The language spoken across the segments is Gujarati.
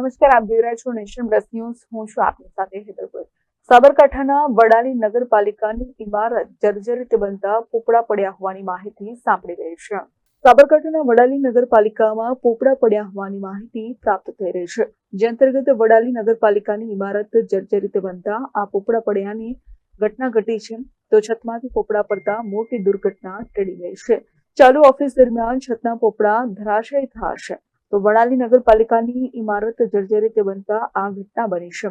નમસ્કાર, આપ જોઈ રહ્યા છો નેશન પ્લસ ન્યૂઝ. હું છું આપની સાથે હેતલપુર સાબરકાંઠાના વડાલી નગરપાલિકાની ઇમારત જર્જરિત બનતા પોપડા પડ્યા હોવાની માહિતી સાંપડી રહી છે. સાબરકાંઠાના વડાલી નગરપાલિકામાં પોપડા પડ્યા હોવાની માહિતી પ્રાપ્ત થઈ રહી છે. જે અંતર્ગત વડાલી નગરપાલિકાની ઇમારત જર્જરિત બનતા આ પોપડા પડ્યાની ઘટના ઘટી છે. તો છતમાંથી પોપડા પડતા મોટી દુર્ઘટના ટળી ગઈ છે. ચાલુ ઓફિસ દરમિયાન છતના પોપડા ધરાશય થશે તો વડાલી નગરપાલિકાની ઇમારત જર્જરિત બનતા આ ઘટના બની છે.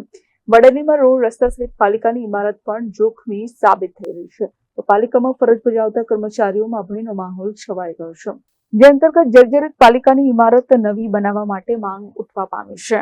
વડાલીમાં રોડ રસ્તા સહિત પાલિકાની ઇમારત પણ જોખમી સાબિત થઈ રહી છે. તો પાલિકામાં ફરજ બજાવતા કર્મચારીઓમાં ભયનો માહોલ છવાઈ ગયો છે. જે અંતર્ગત જર્જરિત પાલિકાની ઇમારત નવી બનાવવા માટે માંગ ઉઠવા પામી છે.